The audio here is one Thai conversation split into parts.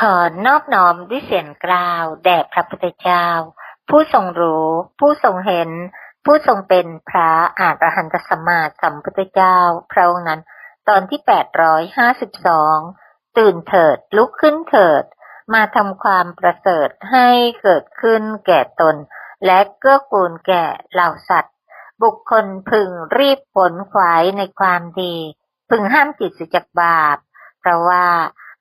ขอนอบน้อมด้วยเสียงกล่าว แด่พระพุทธเจ้า ผู้ทรงรู้ ผู้ทรงเห็น ผู้ทรงเป็นพระอาหารหันตสัมมาสัมพุทธเจ้า พระองค์นั้น ตอนที่ 852 ตื่นเถิด ลุกขึ้นเถิด มาทำความประเสริฐให้เกิดขึ้นแก่ตน และเกื้อกูลแก่เหล่าสัตว์ บุคคลพึงรีบผลขวายในความดี พึงห้ามจิตสียจากบาป เพราะว่า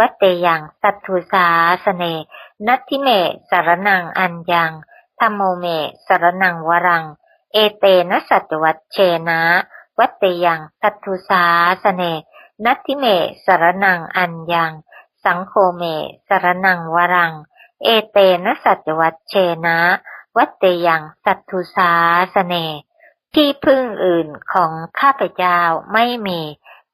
วัตเตยังสัตถุสาสเน นัตถิเมสรณังอัญญังธรรมโมเมสรณังวรัง เอเตนะสัจวัตเชนะ วัตเตยังสัตถุสาสเน นัตถิเมสรณังอัญญัง สังโฆเมสรณังวรัง เอเตนะสัจวัตเชนะ วัตเตยังสัตถุสาสเน ที่พึ่งอื่นของข้าพเจ้าไม่มี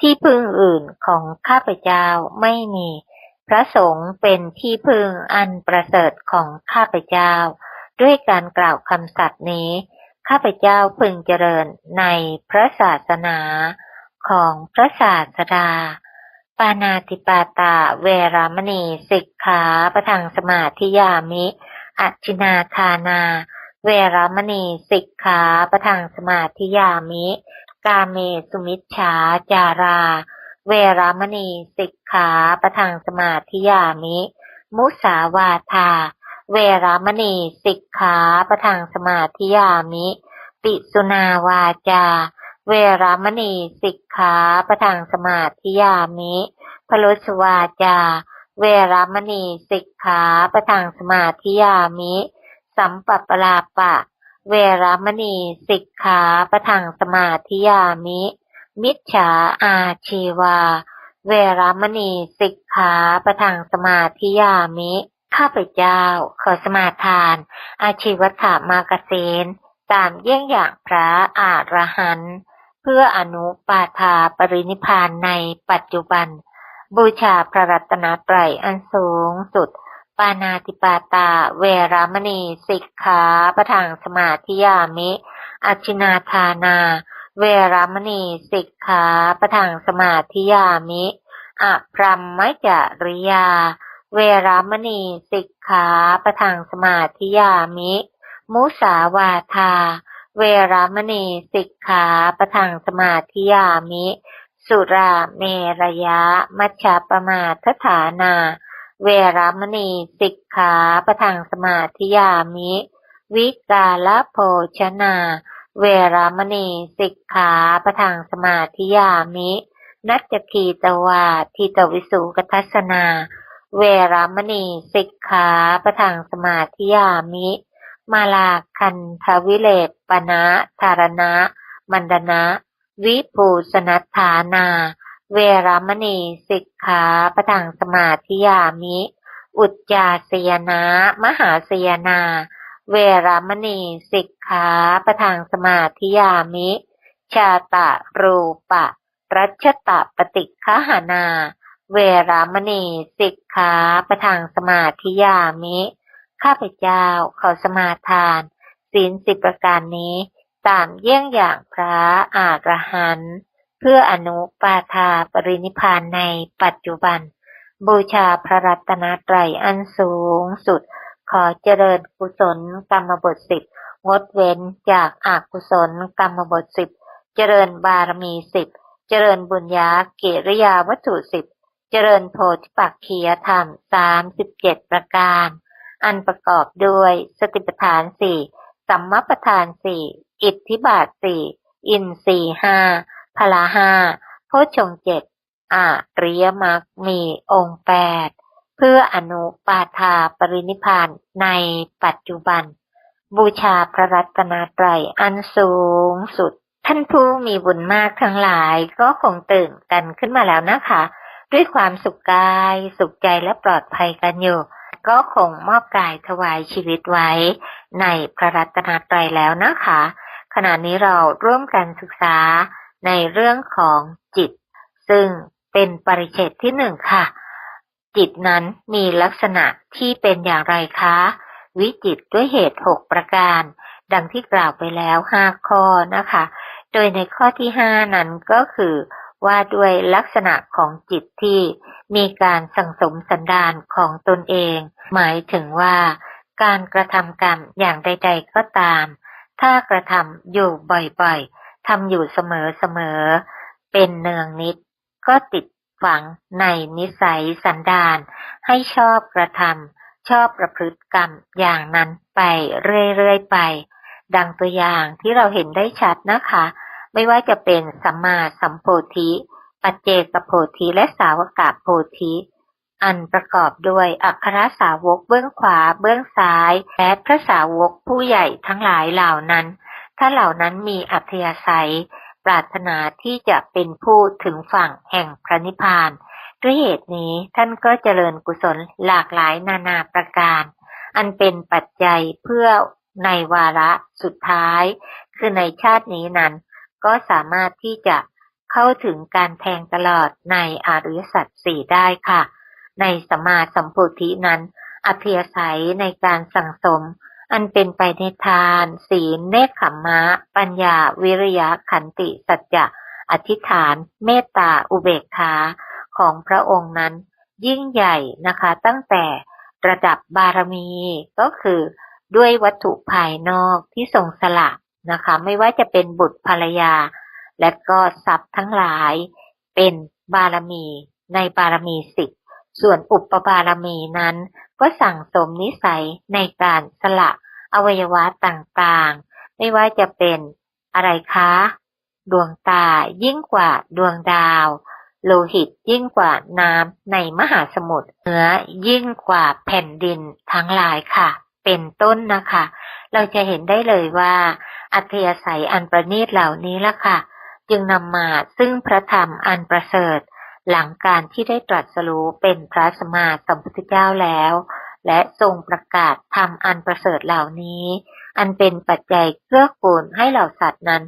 ที่พึ่งอื่นของข้าพเจ้าไม่มี พระสงฆ์เป็นที่พึ่งอันประเสริฐของข้าพเจ้า ด้วยการกล่าวคำสัตย์นี้ ข้าพเจ้าพึงเจริญในพระศาสนาของพระศาสดา ปานาติปาตาเวรามณีสิกขาประทังสมาธิยามิอัจจินาทานา เวรามณีสิกขาประทังสมาธิยามิ กาเมสุมิชฌาจารา เวรามณีสิกขาประทังสมาธิยามิ มุสาวาทา เวรามณีสิกขาประทังสมาธิยามิ ปิสุนาวาจา เวรามณีสิกขาประทังสมาธิยามิพลุสวาจา เวรามณีสิกขาประทังสมาธิยามิ สัมปปลาปะ เวรมณีสิกขาประทังสมาธิยามิ มิจฉาอาชีวา เวรมณีสิกขาประทังสมาธิยามิ ข้าพเจ้าขอสมาทาน อาชีวถามากเสนตามเยี่ยงอย่างพระอาระหันต์เพื่ออนุปาทาปรินิพพานในปัจจุบัน บูชาพระรัตนตรัยอันสูงสุด ปานาติปาตา เวรามณีสิกขาประทังสมาธิยามิอัจินาทานา เวรามณีสิกขาประทังสมาธิยามิอะพรัมมจริยา เวรามณีสิกขาประทังสมาธิยามิ มุสาวาทา เวรามณีสิกขาประทังสมาธิยามิ สุราเมรยะ มัชฌปมาทฐานา เวรามณีสิกขาประทังสมาธิยามิ วิกาลโภชนา เวรามณีสิกขาประทังสมาธิยามิ นัจจคีตวาทิตวิสุกทัสนา เวรามณีสิกขาประทังสมาธิยามิ มาลาคันทวิเลปปนะธารณะ มันดนะ วิภูสนัฏฐานา เวรามณีสิกขาประทังสมาธิยามิ อุจจาสยนะ มหาสยนา เวรามณีสิกขาประทังสมาธิยามิ ชาตะรูปะ รัชตะปฏิฆหานา เวรามณีสิกขาประทางสมาธิยามิ ข้าพเจ้าขอสมาทาน ศีลสิบประการนี้ ตามเยี่ยงอย่างพระอรหันต์ เพื่ออนุปาทาปรินิพานในปัจจุบัน บูชาพระรัตนตรัยอันสูงสุด ขอเจริญกุศลกรรมบทสิบงดเว้นจากอากุศลกรรมบทสิบเจริญบารมีสิบเจริญบุญญาเกิริยาวัตถุสิบเจริญโพธิปักขียธรรมสามสิบเจ็ดประการ อันประกอบด้วยสติปัฏฐานสี่สัมมาประธานสี่อิทธิบาทสี่อินทรีห้า พละห้าโพชฌงเจ็ดอาริยมรรคมีองค์แปดเพื่ออนุปาทาปรินิพพานในปัจจุบัน บูชาพระรัตนตรัยอันสูงสุด ท่านผู้มีบุญมากทั้งหลายก็คงตื่นกันขึ้นมาแล้วนะคะ ด้วยความสุขกาย สุขใจและปลอดภัยกันอยู่ ก็คงมอบกายถวายชีวิตไว้ ในพระรัตนตรัยแล้วนะคะ ขณะนี้เราร่วมกันศึกษา ในเรื่องของจิต ซึ่งเป็นปริเฉดที่หนึ่งค่ะ จิตนั้นมีลักษณะที่เป็นอย่างไรคะ วิจิตด้วยเหตุหกประการ ดังที่กล่าวไปแล้วห้าข้อนะคะ โดยในข้อที่ห้านั้นก็คือว่าด้วยลักษณะของจิตที่มีการสั่งสมสันดานของตนเอง หมายถึงว่า การกระทำกรรมอย่างใด ๆ ก็ตาม ถ้ากระทำอยู่บ่อยๆ ทำอยู่เสมอๆเป็นเนืองนิด ก็ติดฝังในนิสัยสันดาน ให้ชอบกระทำชอบประพฤติกรรมอย่างนั้นไปเรื่อยๆไป ดังตัวอย่างที่เราเห็นได้ชัดนะคะ ไม่ว่าจะเป็นสัมมาสัมโพธิ ปัจเจกโพธิและสาวกโพธิอันประกอบด้วยอัครสาวกเบื้องขวาเบื้องซ้าย และพระสาวกผู้ใหญ่ทั้งหลายเหล่านั้น ถ้าเหล่านั้นมีอัธยาศัย ปรารถนาที่จะเป็นผู้ถึงฝั่งแห่งพระนิพพาน ด้วยเหตุนี้ท่านก็เจริญกุศลหลากหลายนานาประการ อันเป็นปัจจัยเพื่อในวาระสุดท้าย คือในชาตินี้นั้น ก็สามารถที่จะเข้าถึงการแทงตลอดในอริยสัจสี่ได้ค่ะ ในสมาสัมโพธินั้น อัธยาศัยในการสั่งสม อันเป็นไปในทาน ศีลเนคขมมะ ปัญญา วิริยะขันติ สัจจะอธิษฐาน เมตตา อุเบกขาของพระองค์นั้น ยิ่งใหญ่นะคะ ตั้งแต่ระดับบารมีก็คือด้วยวัตถุภายนอกที่ทรงสละนะคะ ไม่ว่าจะเป็นบุตรภรรยา และก็ทรัพย์ทั้งหลาย เป็นบารมีในบารมีสิบ ส่วนอุปบารมีนั้น ก็สั่งสมนิสัยในการสละอวัยวะต่างๆ ไม่ว่าจะเป็นอะไรคะ ดวงตายิ่งกว่าดวงดาว โลหิตยิ่งกว่าน้ำในมหาสมุทรเนื้อยิ่งกว่าแผ่นดินทั้งหลายค่ะ เป็นต้นนะคะ เราจะเห็นได้เลยว่า อัธยาศัยอันประณีตเหล่านี้ละค่ะ จึงนำมาซึ่งพระธรรมอันประเสริฐ หลังการที่ได้ตรัสรู้เป็นพระสมมาสัมพุทธเจ้าแล้ว และทรงประกาศธรรมอันประเสริฐเหล่านี้ อันเป็นปัจจัยเกื้อกูลให้เหล่าสัตว์นั้น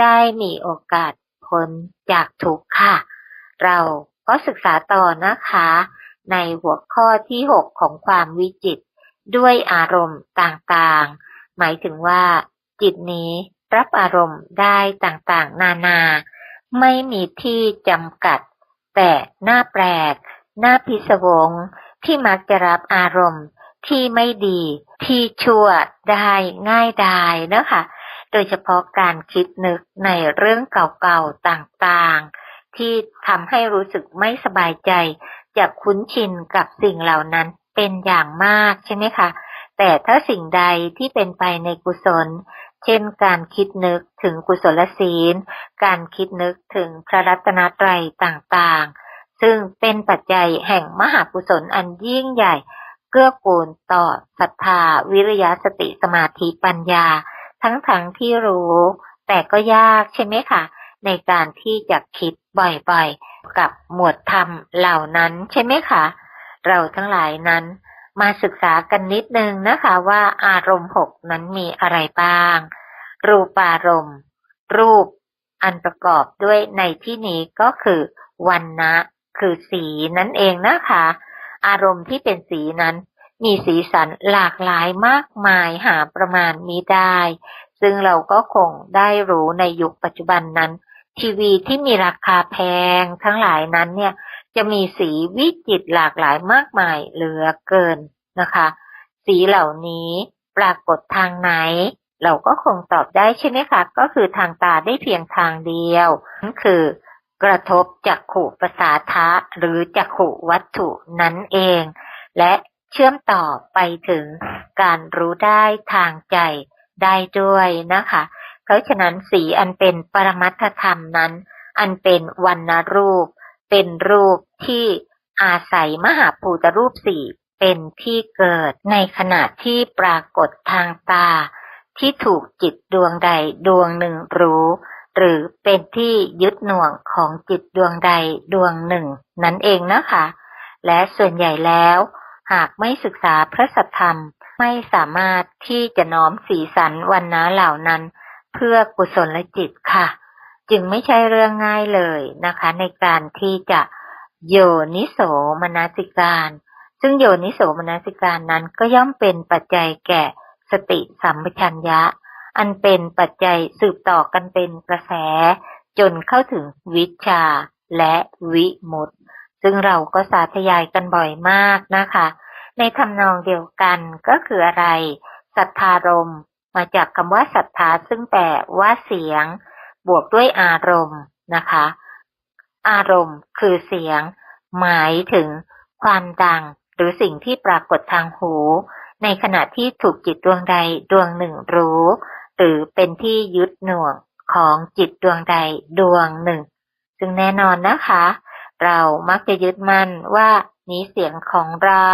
ได้มีโอกาสพ้นจากทุกข์ค่ะ เราก็ศึกษาต่อนะคะ ในหัวข้อที่ 6 ของความวิจิต ด้วยอารมณ์ต่างๆ หมายถึงว่า จิตนี้รับอารมณ์ได้ต่างๆ นานา ไม่มีที่จำกัด แต่หน้าแปลก หน้าพิศวง ที่มักจะรับอารมณ์ที่ไม่ดี ที่ชั่วได้ง่ายดายนะคะ โดยเฉพาะการคิดนึกในเรื่องเก่าๆต่างๆ ที่ทำให้รู้สึกไม่สบายใจ จะคุ้นชินกับสิ่งเหล่านั้นเป็นอย่างมากใช่ไหมคะ แต่ถ้าสิ่งใดที่เป็นไปในกุศล เช่น การคิดนึกถึงกุศลศีล การคิดนึกถึงพระรัตนตรัยต่างๆ ซึ่งเป็นปัจจัยแห่งมหากุศลอันยิ่งใหญ่เกื้อกูลต่อศรัทธาวิริยะสติสมาธิปัญญา ทั้งๆทที่รู้ แต่ก็ยากใช่ไหมคะในการที่จะคิดบ่อยๆ กับหมวดธรรมเหล่านั้นใช่ไหมคะ เราทั้งหลายนั้น มาศึกษากันนิดนึงนะคะว่าอารมณ์หกนั้นมีอะไรบ้าง รูปารมณ์ รูปอันประกอบด้วยในที่นี้ก็คือวันนะคือสีนั่นเองนะคะ อารมณ์ที่เป็นสีนั้น มีสีสันหลากหลายมากมายหาประมาณมิได้ ซึ่งเราก็คงได้รู้ในยุคปัจจุบันนั้น ทีวีที่มีราคาแพงทั้งหลายนั้นเนี่ย จะมีสีวิจิตหลากหลายมากมายเหลือเกินนะคะ สีเหล่านี้ปรากฏทางไหน เราก็คงตอบได้ใช่ไหมคะก็คือทางตาได้เพียงทางเดียวนั่นคือกระทบจักขุประสาทะหรือจักขุวัตถุนั่นเอง และเชื่อมต่อไปถึงการรู้ได้ทางใจได้ด้วยนะคะ เพราะฉะนั้นสีอันเป็นปรมัตธรรมนั้น อันเป็นวันนรูป เป็นรูปที่อาศัยมหาภูตรูปสี่เป็นที่เกิดในขณะที่ปรากฏทางตา ที่ถูกจิตดวงใดดวงหนึ่งรู้ หรือเป็นที่ยึดหน่วงของจิตดวงใดดวงหนึ่ง นั่นเองนะคะ และส่วนใหญ่แล้ว หากไม่ศึกษาพระสัทธรรมไม่สามารถที่จะน้อมสีสันวันนะเหล่านั้น เพื่อกุศลจิตค่ะ จึงไม่ใช่เรื่องง่ายเลยนะคะ ในการที่จะโยนิโสมนสิการ ซึ่งโยนิโสมนสิการนั้นก็ย่อมเป็นปัจจัยแก่สติสัมปชัญญะ อันเป็นปัจจัยสืบต่อกันเป็นกระแส จนเข้าถึงวิชาและวิมุตติซึ่งเราก็สาธยายกันบ่อยมากนะคะ ในทำนองเดียวกันก็คืออะไรศรัทธารมมาจากคำว่าศรัทธาซึ่งแปลว่าเสียง บวกด้วยอารมณ์นะคะ อารมณ์คือเสียง หมายถึงความดังหรือสิ่งที่ปรากฏทางหู ในขณะที่ถูกจิตดวงใดดวงหนึ่งรู้ หรือเป็นที่ยึดหน่วงของจิตดวงใดดวงหนึ่ง ซึ่งแน่นอนนะคะ เรามักจะยึดมั่นว่านี้เสียงของเรา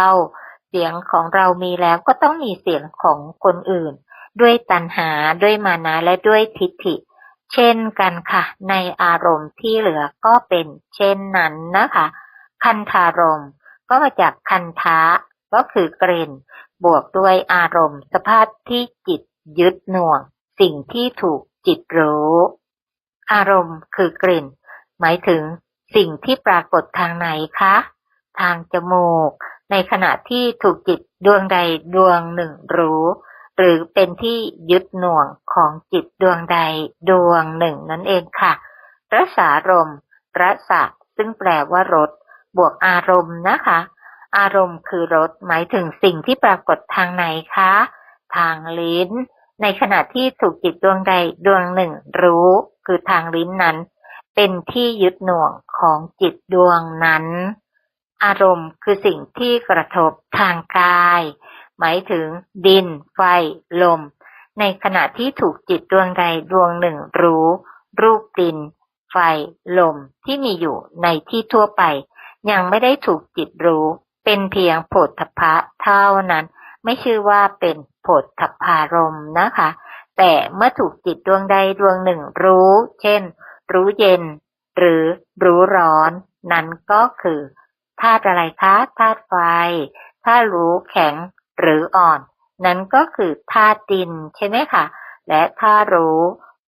เสียงของเรามีแล้วก็ต้องมีเสียงของคนอื่น ด้วยตัณหาด้วยมานะและด้วยทิฏฐิ เช่นกันค่ะ ในอารมณ์ที่เหลือก็เป็นเช่นนั้นนะคะ คันธารมณ์ก็มาจากคันทะก็คือกลิ่น บวกด้วยอารมณ์ สภาพที่จิตยึดหน่วง สิ่งที่ถูกจิตรู้ อารมณ์คือกลิ่น หมายถึงสิ่งที่ปรากฏทางไหนคะ ทางจมูก ในขณะที่ถูกจิตดวงใดดวงหนึ่งรู้ หรือเป็นที่ยึดหน่วงของจิตดวงใดดวงหนึ่งนั่นเองค่ะรสารมรสะซึ่งแปลว่ารสบวกอารมณ์นะคะ อารมณ์คือรสหมายถึงสิ่งที่ปรากฏทางไหนคะ ทางลิ้น ในขณะที่ถูกจิตดวงใดดวงหนึ่ง รู้ คือทางลิ้นนั้น เป็นที่ยึดหน่วงของจิตดวงนั้น อารมณ์คือสิ่งที่กระทบทางกาย หมายถึง ดิน ไฟ ลม ในขณะที่ถูกจิตดวงใดดวงหนึ่งรู้ รูปดิน ไฟ ลมที่มีอยู่ในที่ทั่วไป ยังไม่ได้ถูกจิตรู้ เป็นเพียงโผฏฐพะเท่านั้น ไม่ชื่อว่าเป็นโผฏฐพารมนะคะ แต่เมื่อถูกจิตดวงใดดวงหนึ่งรู้ เช่น รู้เย็น หรือรู้ร้อน นั้นก็คือธาตุอะไรคะธาตุไฟธาตุรู้แข็ง หรืออ่อน นั้นก็คือธาตุดินใช่ไหมคะและธารู้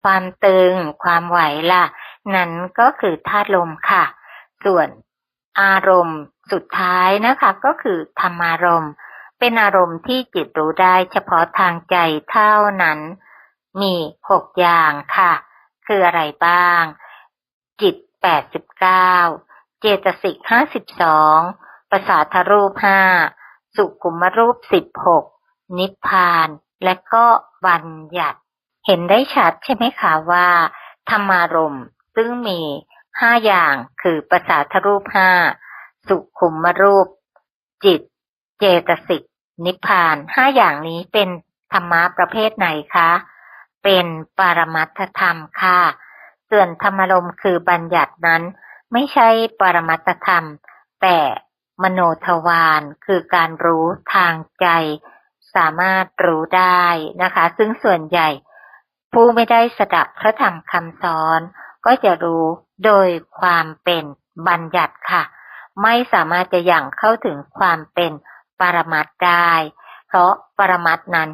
ความตึงความไหวล่ะ นั้นก็คือธาตุลมค่ะ ส่วนอารมณ์สุดท้ายนะคะก็คือธรรมารมณ์ เป็นอารมณ์ที่จิตรู้ได้เฉพาะทางใจเท่านั้น มีหกอย่างค่ะ คืออะไรบ้าง จิตแปดสิบเก้าเจตสิกห้าสิบสองประสาทรูปห้า สุขุมรูปสิบหกนิพพาน และก็บัญญัติ เห็นได้ชัดใช่ไหมคะว่า ธรรมารม์ซึ่งมีห้าอย่างคือประสาทรูปห้าสุขุมรูป จิต เจตสิก นิพพานห้าอย่างนี้เป็นธรรมะประเภทไหนคะ เป็นปรมัตถธรรมค่ะ ส่วนธรรมารม์คือบัญญัตินั้น ไม่ใช่ปรมัตถธรรม แต่ มโนทวารคือการรู้ทางใจ สามารถรู้ได้นะคะ ซึ่งส่วนใหญ่ ผู้ไม่ได้สดับพระธรรมคำสอน ก็จะรู้โดยความเป็นบัญญัติค่ะ ไม่สามารถจะอย่างเข้าถึงความเป็นปรมัตได้ เพราะปรมัตถ์นั้น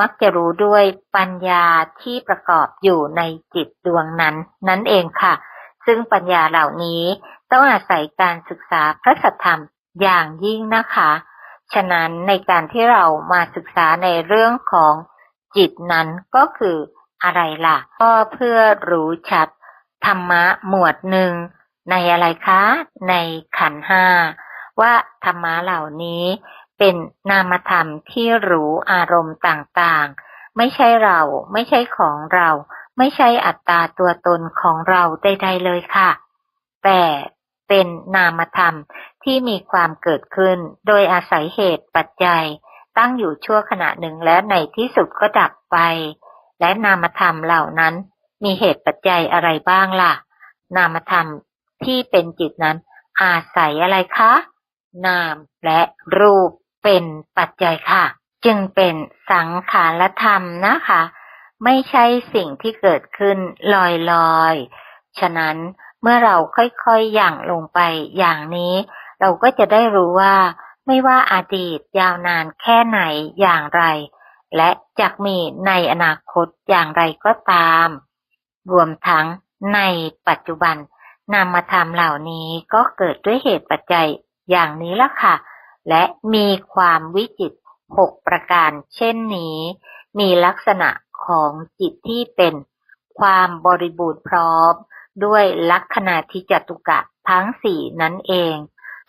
มักจะรู้ด้วยปัญญาที่ประกอบอยู่ในจิตดวงนั้น นั่นเองค่ะซซึ่งปัญญาเหล่านี้ต้องอาศัยการศึกษาพระสัทธรรม อย่างยิ่งนะคะ ฉะนั้นในการที่เรามาศึกษาในเรื่องของจิตนั้นก็คืออะไรล่ะ ก็เพื่อรู้ชัดธรรมะหมวดหนึ่งในอะไรคะ ในขันห้าว่าธรรมะเหล่านี้เป็นนามธรรมที่รู้อารมณ์ต่างๆ ไม่ใช่เราไม่ใช่ของเรา ไม่ใช่อัตตาตัวตนของเราใดๆเลยค่ะ แต่ เป็นนามธรรมที่มีความเกิดขึ้น โดยอาศัยเหตุปัจจัย ตั้งอยู่ชั่วขณะหนึ่งและในที่สุดก็ดับไป และนามธรรมเหล่านั้น มีเหตุปัจจัยอะไรบ้างล่ะ นามธรรมที่เป็นจิตนั้น อาศัยอะไรคะ นามและรูปเป็นปัจจัยค่ะ จึงเป็นสังขารธรรมนะคะ ไม่ใช่สิ่งที่เกิดขึ้นลอยๆ ฉะนั้น เมื่อเราค่อยๆอย่างลงไปอย่างนี้ เราก็จะได้รู้ว่า ไม่ว่าอาดีตยาวนานแค่ไหนอย่างไร และจะมีในอนาคตอย่างไรก็ตาม รวมทั้งในปัจจุบันนามธรรมเหล่านี้ก็เกิดด้วยเหตุปัจจัยอย่างนี้ละค่ะ และมีความวิจิตหกประการเช่นนี้ มีลักษณะของจิตที่เป็น ความบริบูรณ์พร้อม ด้วยลักษณะทิจตุกะทั้งสี่นั่นเอง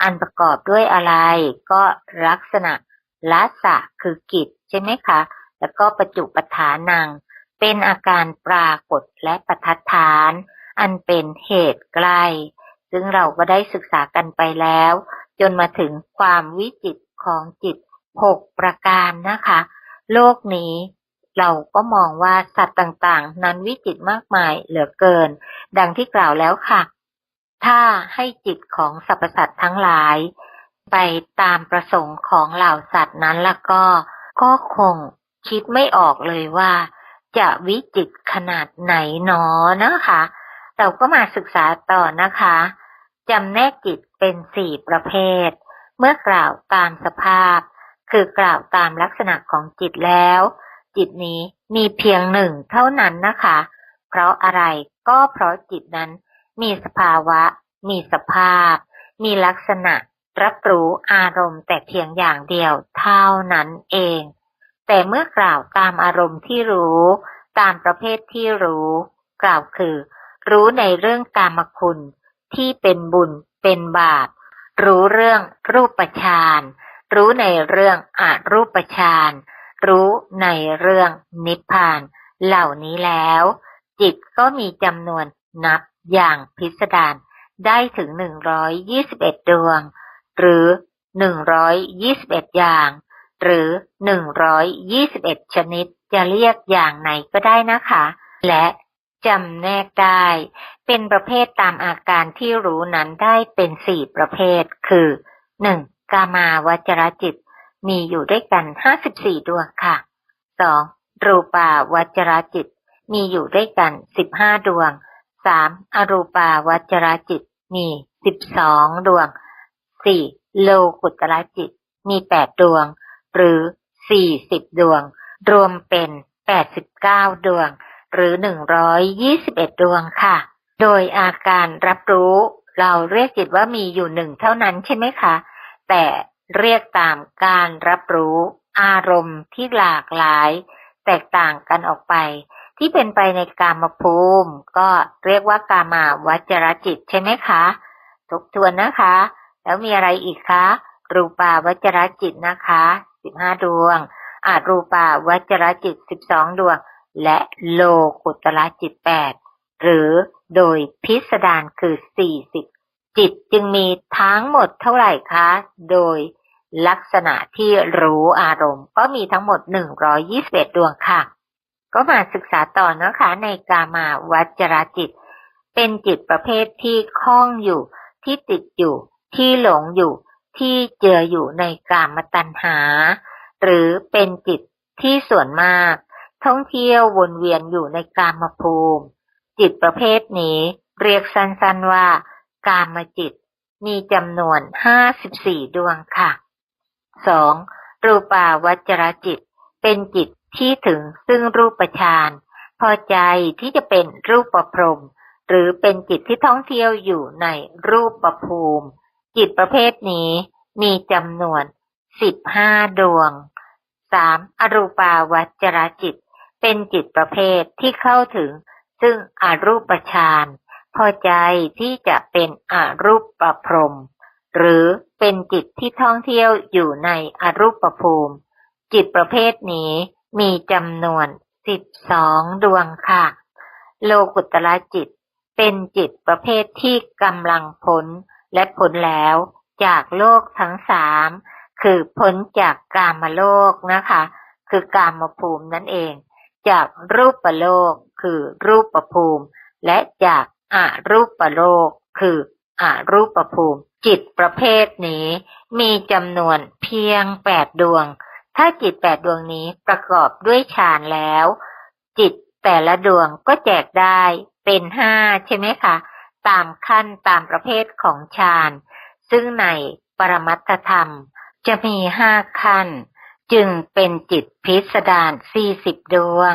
อันประกอบด้วยอะไร ก็ลักษณะลัสะคือกิจใช่ไหมคะ แล้วก็ประจุปฐานัง เป็นอาการปรากฏและประทัดฐาน อันเป็นเหตุใกล้ ซึ่งเราก็ได้ศึกษากันไปแล้ว จนมาถึงความวิจิตของจิตหกประการนะคะ โลกนี้ เราก็มองว่าสัตว์ต่างๆ นั้นวิจิตมากมายเหลือเกิน ดังที่กล่าวแล้วค่ะ ถ้าให้จิตของสรรพสัตว์ทั้งหลาย ไปตามประสงค์ของเหล่าสัตว์นั้นแล้วก็ ก็คงคิดไม่ออกเลยว่า จะวิจิตขนาดไหนหนอนะคะ เราก็มาศึกษาต่อนะคะจำแนกจิตเป็นสี่ประเภท เมื่อกล่าวตามสภาพ คือกล่าวตามลักษณะของจิตแล้ว จิตนี้มีเพียงหนึ่งเท่านั้นนะคะ เพราะอะไรก็เพราะจิตนั้น มีสภาวะ มีสภาพ มีลักษณะ รับรู้อารมณ์แต่เพียงอย่างเดียวเท่านั้นเอง แต่เมื่อกล่าวตามอารมณ์ที่รู้ ตามประเภทที่รู้ กล่าวคือ รู้ในเรื่องกามคุณ ที่เป็นบุญ เป็นบาป รู้เรื่องรูปฌานรู้ในเรื่องอรูปฌาน รู้ในเรื่องนิพพานเหล่านี้แล้ว จิตก็มีจำนวนนับอย่างพิสดารได้ถึง 121 ดวง หรือ 121 อย่าง หรือ 121 ชนิดจะเรียกอย่างไหนก็ได้นะคะ และจำแนกได้ เป็นประเภทตามอาการที่รู้นั้นได้เป็นสี่ประเภท คือ 1. กามาวจรจิต มีอยู่ด้วยกัน 54 ดวงค่ะ 2. รูปาวัจรจิต มีอยู่ด้วยกัน 15 ดวง 3. อรูปาวัจรจิต มี 12 ดวง 4. โลกุตรจิต มี 8 ดวง หรือ 40 ดวง รวมเป็น 89 ดวง หรือ 121 ดวงค่ะ โดยอาการรับรู้ เราเรียกจิตว่ามีอยู่หนึ่งเท่านั้นใช่ไหมคะ แต่ เรียกตามการรับรู้อารมณ์ที่หลากหลาย แตกต่างกันออกไป ที่เป็นไปในกามภูมิ ก็เรียกว่ากามาวจรจิตใช่ไหมคะทบทวนนะคะ แล้วมีอะไรอีกคะรูปาวจรจิตนะคะสิบห้าดวง อารูปาวจรจิตสิบสองดวง และโลกุตระจิตแปดหรือโดยพิสดารคือสี่สิบจิตจึงมีทั้งหมดเท่าไหร่คะ โดย ลักษณะที่รู้อารมณ์ก็มีทั้งหมดหนึ่งร้อยี่สิบเอ็ดดวงค่ะ ก็มาศึกษาต่อนะคะในกามาวัจรจิต เป็นจิตประเภทที่คล้องอยู่ ที่ติดอยู่ ที่หลงอยู่ ที่เจืออยู่ในกามตัณหา หรือเป็นจิตที่ส่วนมาก ท่องเที่ยววนเวียนอยู่ในกามภูมิ จิตประเภทนี้เรียกสั้นๆว่า กามจิต มีจำนวนห้าสิบสี่ดวงค่ะ สองรูปาวัจรจิต เป็นจิตที่ถึงซึ่งรูปฌานพอใจที่จะเป็นรูปประพรมหรือเป็นจิตที่ท่องเที่ยวอยู่ในรูปประภูมิ จิตประเภทนี้มีจำนวนสิบห้าดวงสามอรูปาวัจรจิต เป็นจิตประเภทที่เข้าถึง ซึ่งอรูปฌานพอใจที่จะเป็นอรูปประพรม หรือเป็นจิตที่ท่องเที่ยวอยู่ในอรูปภูมิ จิตประเภทนี้มีจำนวนสิบสองดวงค่ะ โลกุตละจิต เป็นจิตประเภทที่กำลังพ้นและพ้นแล้วจากโลกทั้งสามคือพ้นจากกามโลกนะคะ คือกามภูมินั่นเอง จากรูปโลกคือรูปภูมิ และจากอารูปโลกคืออารูปภูมิ จิตประเภทนี้มีจำนวนเพียงแปดดวง ถ้าจิตแปดดวงนี้ประกอบด้วยฌานแล้ว จิตแต่ละดวงก็แจกได้เป็นห้าใช่ไหมคะ ตามขั้นตามประเภทของฌานซึ่งในปรมัตธรรมจะมีห้าขั้น จึงเป็นจิตพิสดารสี่สิบดวง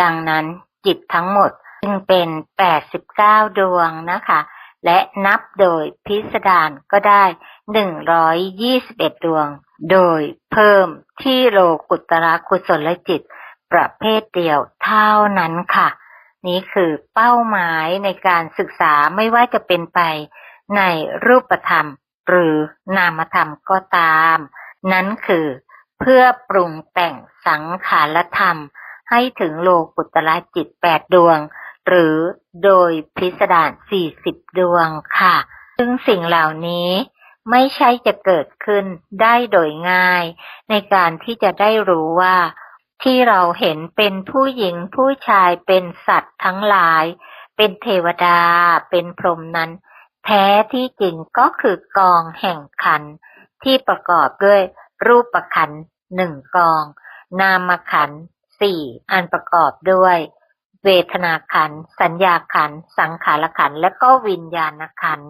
ดังนั้นจิตทั้งหมดจึงเป็นแปดสิบเก้าดวงนะคะ และนับโดยพิสดารก็ได้หนึ่งร้อยยี่สิบเอ็ดดวง โดยเพิ่มที่โลกุตระกุศลจิต ประเภทเดียวเท่านั้นค่ะ นี้คือเป้าหมายในการศึกษาไม่ว่าจะเป็นไปในรูปธรรม หรือนามธรรมก็ตาม นั้นคือเพื่อปรุงแต่งสังขารธรรม ให้ถึงโลกุตละจิตแปดดวง หรือโดยพิสดารสี่สิบดวงค่ะ ซึ่งสิ่งเหล่านี้ไม่ใช่จะเกิดขึ้นได้โดยง่าย ในการที่จะได้รู้ว่า ที่เราเห็นเป็นผู้หญิงผู้ชายเป็นสัตว์ทั้งหลาย เป็นเทวดา เป็นพรหมนั้น แท้ที่จริงก็คือกองแห่งขัน ที่ประกอบด้วยรูปขันหนึ่งกอง นามขันสี่อันประกอบด้วย เวทนาขัน สัญญาขัน สังขารขัน และก็วิญญาณขัน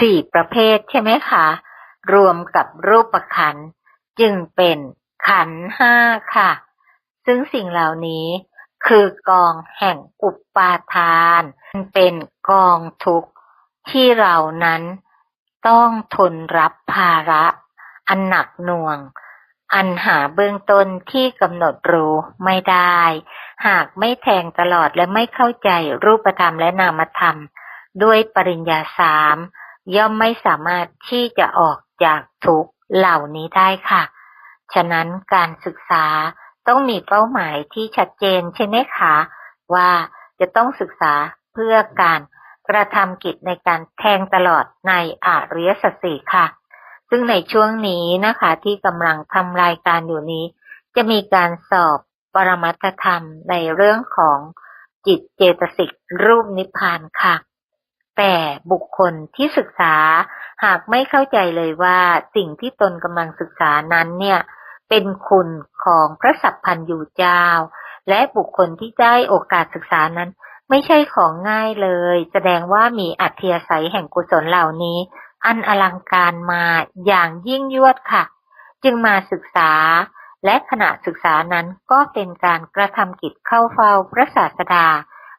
สี่ประเภทใช่ไหมคะ รวมกับรูปขัน จึงเป็นขันห้าค่ะ ซึ่งสิ่งเหล่านี้คือกองแห่งอุปาทาน เป็นกองทุกข์ที่เรานั้นต้องทนรับภาระ อันหนักหน่วง อันหาเบื้องต้นที่กำหนดรู้ไม่ได้ หากไม่แทงตลอดและไม่เข้าใจรูปธรรมและนามธรรม ด้วยปริญญาสามย่อมไม่สามารถที่จะออกจากทุกเหล่านี้ได้ค่ะ ฉะนั้นการศึกษาต้องมีเป้าหมายที่ชัดเจนใช่ไหมคะ ว่าจะต้องศึกษาเพื่อการกระทำกิจในการแทงตลอดในอริยสัจสี่ค่ะ ซึ่งในช่วงนี้นะคะที่กำลังทำรายการอยู่นี้ จะมีการสอบปรมัตธรรมในเรื่องของจิตเจตสิกรูปนิพพานค่ะ แต่บุคคลที่ศึกษาหากไม่เข้าใจเลยว่าสิ่งที่ตนกำลังศึกษานั้นเนี่ยเป็นคุณของพระสัพพันยูเจ้า และบุคคลที่ได้โอกาสศึกษานั้น ไม่ใช่ของง่ายเลย แสดงว่ามีอัธยาศัยแห่งกุศลเหล่านี้ อันอลังการมาอย่างยิ่งยวดค่ะ จึงมาศึกษา และขณะศึกษานั้นก็เป็นการกระทำกิจเข้าเฝ้าพระศาสดา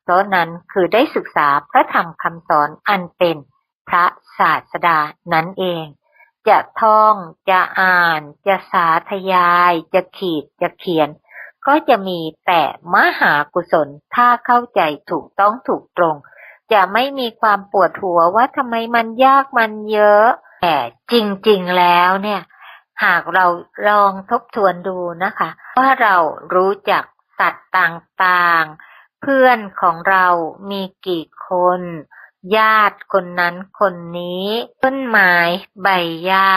เพราะนั้นคือได้ศึกษาพระธรรมคำสอนอันเป็นพระศาสดานั่นเอง จะท่อง จะอ่าน จะสาธยาย จะขีด จะเขียน ก็จะมีแต่มหากุศลถ้าเข้าใจถูกต้องถูกตรง จะไม่มีความปวดหัวว่าทำไมมันยากมันเยอะ แต่จริงๆแล้วเนี่ย หากเราลองทบทวนดูนะคะ ว่าเรารู้จักสัตว์ต่างๆ เพื่อนของเรามีกี่คน ญาติคนนั้นคนนี้ ต้นไม้ใบหญ้า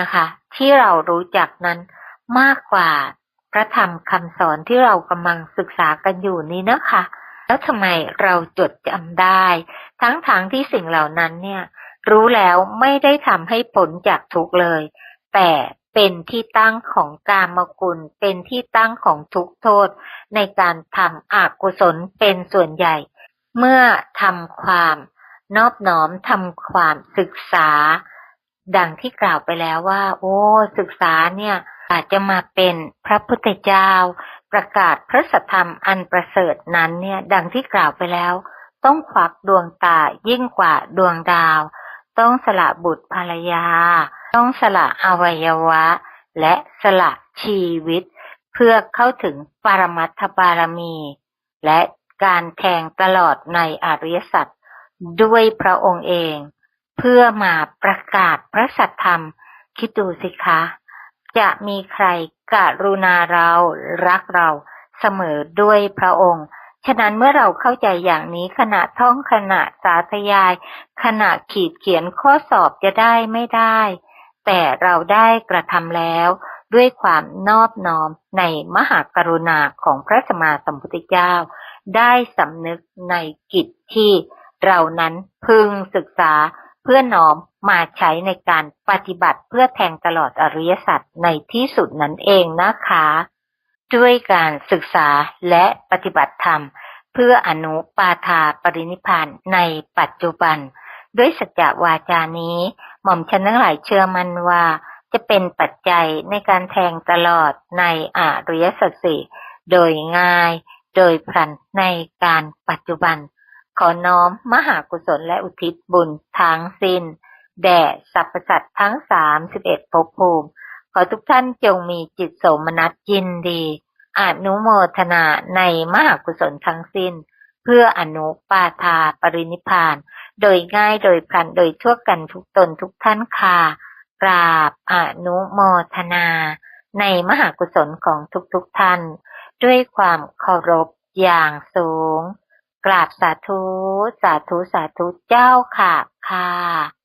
นะคะ ที่เรารู้จักนั้นมากกว่าพระธรรมคำสอนที่เรากำลังศึกษากันอยู่นี้นะคะ แล้วทำไมเราจดจำได้ ทั้งทางที่สิ่งเหล่านั้นเนี่ย รู้แล้วไม่ได้ทำให้ผลจากทุกเลย แต่เป็นที่ตั้งของการมกุล เป็นที่ตั้งของทุกโทษ ในการทำอกุศลเป็นส่วนใหญ่ เมื่อทำความ นอบน้อมทำความศึกษา ดังที่กล่าวไปแล้วว่า โอ้ ศึกษาเนี่ยอาจจะมาเป็นพระพุทธเจ้า ประกาศพระสัทธรรมอันประเสริฐนั้นเนี่ยดังที่กล่าวไปแล้ว ต้องควักดวงตายิ่งกว่าดวงดาว ต้องสละบุตรภรรยา ต้องสละอวัยวะ และสละชีวิต เพื่อเข้าถึงปรมัตถบารมี และการแทงตลอดในอริยสัจด้วยพระองค์เอง เพื่อมาประกาศพระสัทธรรม คิดดูสิคะ จะมีใครกรุณาเรารักเราเสมอด้วยพระองค์ฉะนั้นเมื่อเราเข้าใจอย่างนี้ขณะท่องขณะสาธยาย ขณะขีดเขียนข้อสอบจะได้ไม่ได้ แต่เราได้กระทำแล้ว ด้วยความนอบน้อมในมหากรุณาของพระสมมาสัมพุทธเจ้า ได้สำนึกในกิจที่เรานั้นพึงศึกษาเพื่อน้อม มาใช้ในการปฏิบัติเพื่อแทงตลอดอริยสัจในที่สุดนั่นเองนะคะ ด้วยการศึกษาและปฏิบัติธรรม เพื่ออนุปาทาปรินิพานในปัจจุบัน ด้วยสัจวาจานี้ หม่อมฉันทั้งหลายเชื่อมั่นว่าจะเป็นปัจจัยในการแทงตลอดในอริยสัจสี่โดยง่าย โดยพลันในการปัจจุบัน ขอน้อมมหากุศลและอุทิศบุญทั้งสิ้น แด่สรรพสัตว์ทั้งสามสิบเอ็ดภพภูมิ ขอทุกท่านจงมีจิตโสมนัสยินดีอนุโมทนาในมหากุศลทั้งสิ้น เพื่ออนุปาทาปรินิพาน โดยง่ายโดยพลันโดยทั่วกันทุกตนทุกท่านค่ะ กราบอนุโมทนา ในมหากุศลของทุกๆทท่าน ด้วยความเคารพอย่างสูง กราบสาธุ สาธุ สาธุเจ้าค่ะค่ะ